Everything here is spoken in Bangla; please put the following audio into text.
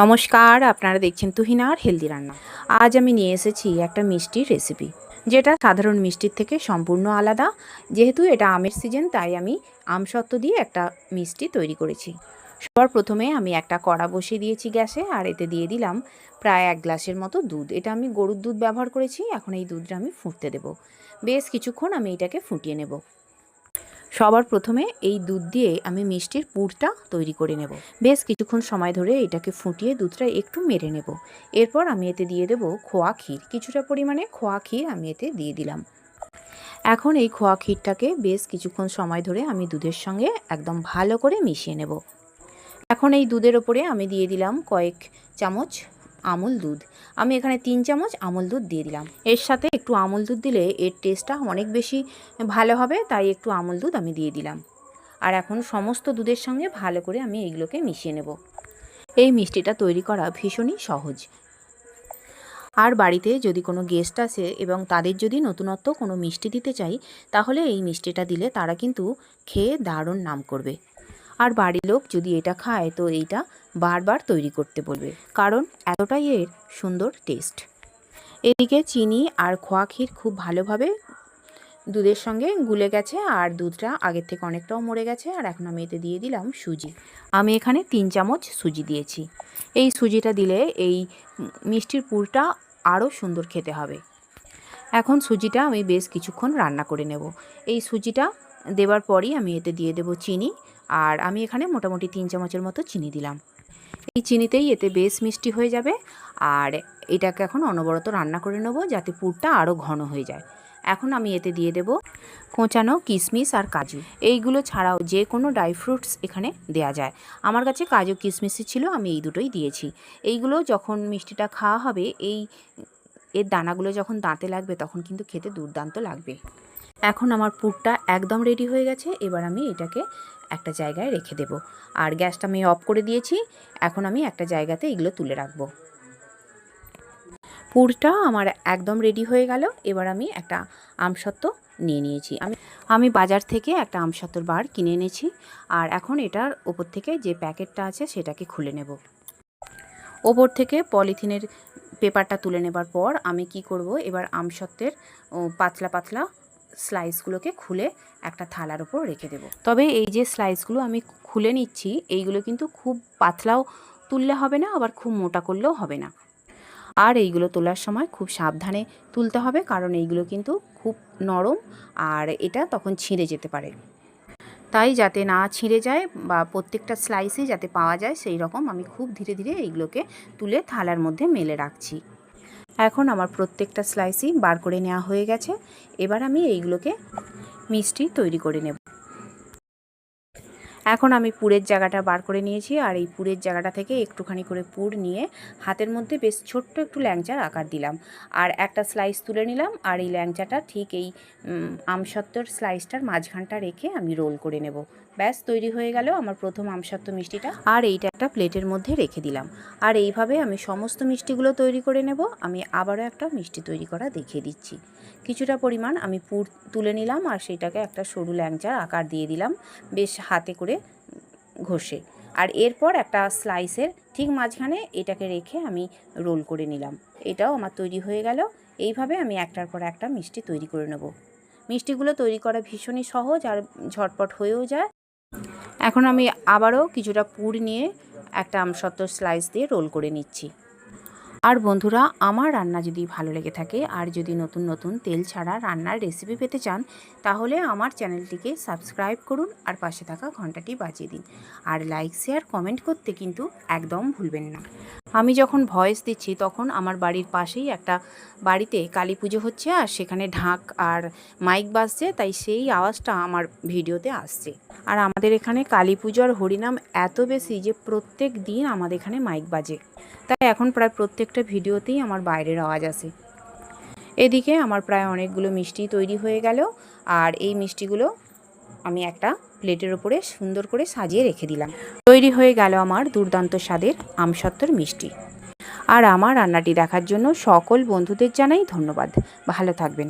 নমস্কার, আপনারা দেখছেন তুহিনার হেলদি রান্না। আজ আমি নিয়ে এসেছি একটা মিষ্টির রেসিপি যেটা সাধারণ মিষ্টির থেকে সম্পূর্ণ আলাদা। যেহেতু এটা আমের সিজন তাই আমি আমসত্ত্ব দিয়ে একটা মিষ্টি তৈরি করেছি। সবার প্রথমে আমি একটা কড়া বসিয়ে দিয়েছি গ্যাসে, আর এতে দিয়ে দিলাম প্রায় এক গ্লাসের মতো দুধ। এটা আমি গরুর দুধ ব্যবহার করেছি, এখন এই দুধটা আমি ফুটতে দেব। বেশ কিছুক্ষণ আমি এটাকে ফুটিয়ে নেব। সবার প্রথমে এই দুধ দিয়ে আমি মিষ্টির পুরটা তৈরি করে নেব। বেশ কিছুক্ষণ সময় ধরে এটাকে ফুটিয়ে দুধটা একটু মেরে নেব। এরপর আমি এতে দিয়ে দেব খোয়া ক্ষীর। কিছুটা পরিমাণে খোয়া ক্ষীর আমি এতে দিয়ে দিলাম। এখন এই খোয়া ক্ষীরটাকে বেশ কিছুক্ষণ সময় ধরে আমি দুধের সঙ্গে একদম ভালো করে মিশিয়ে নেব। এখন এই দুধের ওপরে আমি দিয়ে দিলাম কয়েক চামচ আমুল দুধ। আমি এখানে তিন চামচ আমুল দুধ দিয়ে দিলাম। এর সাথে একটু আমুল দুধ দিলে এর টেস্টটা অনেক বেশি ভালো হবে, তাই একটু আমুল দুধ আমি দিয়ে দিলাম। আর এখন সমস্ত দুধের সঙ্গে ভালো করে আমি এইগুলোকে মিশিয়ে নেব। এই মিষ্টিটা তৈরি করা ভীষণই সহজ। আর বাড়িতে যদি কোনো গেস্ট আসে এবং তাদের যদি নতুনত্ব কোনো মিষ্টি দিতে চাই, তাহলে এই মিষ্টিটা দিলে তারা কিন্তু খেয়ে দারুণ নাম করবে। আর বাড়ির লোক যদি এটা খায়, তো এইটা বারবার তৈরি করতে বলবে। কারণ এতটাই এর সুন্দর টেস্ট এদিকে চিনি আর খোয়া ক্ষীর খুব ভালোভাবে দুধের সঙ্গে গুলে গেছে আর দুধটা আগের থেকে অনেকটাও মরে গেছে আর এখন আমি এতে দিয়ে দিলাম সুজি। আমি এখানে তিন চামচ সুজি দিয়েছি। এই সুজিটা দিলে এই মিষ্টির পুরটা আরও সুন্দর খেতে হবে। এখন সুজিটা আমি বেশ কিছুক্ষণ রান্না করে নেব। এই সুজিটা দেওয়ার পরই আমি এতে দিয়ে দেব চিনি আর আমি এখানে মোটামুটি তিন চামচের মতো চিনি দিলাম। এই চিনিতেই এতে বেশ মিষ্টি হয়ে যাবে। আর এটাকে এখন অনবরত রান্না করে নেব যাতে পুরটা আরও ঘন হয়ে যায়। এখন আমি এতে দিয়ে দেব কোঁচানো কিশমিশ আর কাজু। এইগুলো ছাড়াও যে কোনো ড্রাই ফ্রুটস এখানে দেয়া যায়। আমার কাছে কাজু কিশমিশই ছিল, আমি এই দুটোই দিয়েছি। এইগুলো যখন মিষ্টিটা খাওয়া হবে, এই এর দানাগুলো যখন দাঁতে লাগবে, তখন কিন্তু খেতে দুর্দান্ত লাগবে। এখন আমার পুরটা একদম রেডি হয়ে গেছে, এবার আমি এটাকে একটা জায়গায় রেখে দেব। আর গ্যাসটা আমি অফ করে দিয়েছি, এখন আমি একটা জায়গাতে এগুলো তুলে রাখব। পুরটা আমার একদম রেডি হয়ে গেল, এবার আমি একটা আমসত্ত্ব নিয়ে নিয়েছি। আমি আমি বাজার থেকে একটা আমসত্ত্বর বার কিনে এনেছি, আর এখন এটার ওপর থেকে যে প্যাকেটটা আছে সেটাকে খুলে নেব। ওপর থেকে পলিথিনের পেপারটা তুলে নেবার পর আমি কি করব, এবার আমসত্ত্বের পাতলা পাতলা স্লাইসগুলোকে খুলে একটা থালার ওপর রেখে দেব। তবে এই যে স্লাইসগুলো আমি খুলে নিচ্ছি, এইগুলো কিন্তু খুব পাতলাও তুললে হবে না, আবার খুব মোটা করলেও হবে না। আর এইগুলো তোলার সময় খুব সাবধানে তুলতে হবে, কারণ এইগুলো কিন্তু খুব নরম আর এটা তখন ছিঁড়ে যেতে পারে। তাই যাতে না ছিঁড়ে যায় বা প্রত্যেকটা স্লাইসে যাতে পাওয়া যায়, সেই রকম আমি খুব ধীরে ধীরে এইগুলোকে তুলে থালার মধ্যে মেলে রাখছি। এখন আমার প্রত্যেকটা স্লাইসই বার করে নেওয়া হয়ে গেছে। এবার আমি এইগুলোকে মিষ্টি তৈরি করে নেব। এখন আমি পুরের জায়গাটা বার করে নিয়েছি আর এই পুরের জায়গাটা থেকে একটুখানি করে পুর নিয়ে হাতের মধ্যে বেশ ছোট্ট একটু ল্যাংচার আকার দিলাম। আর একটা স্লাইস তুলে নিলাম আর এই ল্যাংচাটা ঠিক এই আমসত্ত্বর স্লাইসটার মাঝখানটা রেখে আমি রোল করে নেব। ব্যাস, তৈরি হয়ে গেল আমার প্রথম আমসত্ত্ব মিষ্টিটা। আর এইটা একটা প্লেটের মধ্যে রেখে দিলাম। আর এইভাবে আমি সমস্ত মিষ্টিগুলো তৈরি করে নেব। আমি আবারও একটা মিষ্টি তৈরি করা দেখিয়ে দিচ্ছি। কিছুটা পরিমাণ আমি পুর তুলে নিলাম আর সেটাকে একটা সরু ল্যাংচার আকার দিয়ে দিলাম, বেশ হাতে করে ঘষে। আর এরপর একটা স্লাইসের ঠিক মাঝখানে এটাকে রেখে আমি রোল করে নিলাম। এটাও আমার তৈরি হয়ে গেল। এইভাবে আমি একটার পর একটা মিষ্টি তৈরি করে নেব। মিষ্টিগুলো তৈরি করা ভীষণই সহজ আর ঝটপট হয়েও যায়। এখন আমি আবারও কিছুটা পুর নিয়ে একটা আমসত্ত্ব স্লাইস দিয়ে রোল করে নিচ্ছি। আর বন্ধুরা, আমার রান্না যদি ভালো লেগে থাকে আর যদি নতুন নতুন তেল ছাড়া রান্নার রেসিপি পেতে চান, তাহলে আমার চ্যানেলটিকে সাবস্ক্রাইব করুন আর পাশে থাকা ঘন্টাটি বাজিয়ে দিন। আর লাইক শেয়ার কমেন্ট করতে কিন্তু একদম ভুলবেন না। আমি যখন ভয়েস দিচ্ছি, তখন আমার বাড়ির পাশেই একটা বাড়িতে কালী পুজো হচ্ছে আর সেখানে ঢাক আর মাইক বাজছে, তাই সেই আওয়াজটা আমার ভিডিওতে আসছে। আর আমাদের এখানে কালী পুজো আর হরিনাম এত বেশি যে প্রত্যেক দিন আমাদের এখানে মাইক বাজে। তাই এখন প্রায় প্রত্যেকটা ভিডিওতেই আমার বাইরের আওয়াজ আসে। এদিকে আমার প্রায় অনেকগুলো মিষ্টি তৈরি হয়ে গেল আর এই মিষ্টিগুলো আমি একটা প্লেটের ওপরে সুন্দর করে সাজিয়ে রেখে দিলাম। তৈরি হয়ে গেল আমার দুর্দান্ত স্বাদের আমসত্ত্বর মিষ্টি। আর আমার রান্নাটি দেখার জন্য সকল বন্ধুদের জানাই ধন্যবাদ। ভালো থাকবেন।